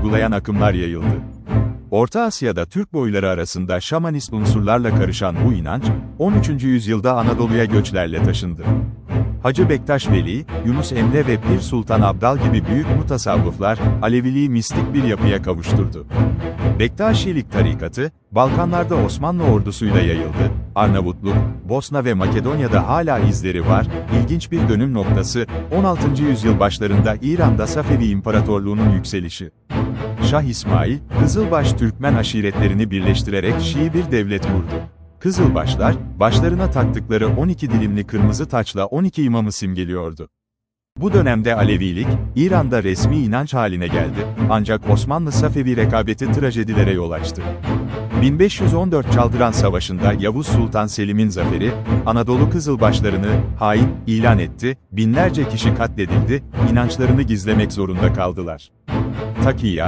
uygulayan akımlar yayıldı. Orta Asya'da Türk boyları arasında şamanist unsurlarla karışan bu inanç, 13. yüzyılda Anadolu'ya göçlerle taşındı. Hacı Bektaş Veli, Yunus Emre ve Pir Sultan Abdal gibi büyük mutasavvıflar, Aleviliği mistik bir yapıya kavuşturdu. Bektaşilik tarikatı, Balkanlarda Osmanlı ordusuyla yayıldı. Arnavutluk, Bosna ve Makedonya'da hala izleri var. İlginç bir dönüm noktası, 16. yüzyıl başlarında İran'da Safevi İmparatorluğu'nun yükselişi. Şah İsmail, Kızılbaş Türkmen aşiretlerini birleştirerek Şii bir devlet kurdu. Kızılbaşlar, başlarına taktıkları 12 dilimli kırmızı taçla 12 imamı simgeliyordu. Bu dönemde Alevilik, İran'da resmi inanç haline geldi, ancak Osmanlı-Safevi rekabeti trajedilere yol açtı. 1514 Çaldıran Savaşı'nda Yavuz Sultan Selim'in zaferi, Anadolu Kızılbaşlarını hain ilan etti, binlerce kişi katledildi, inançlarını gizlemek zorunda kaldılar. Takiya,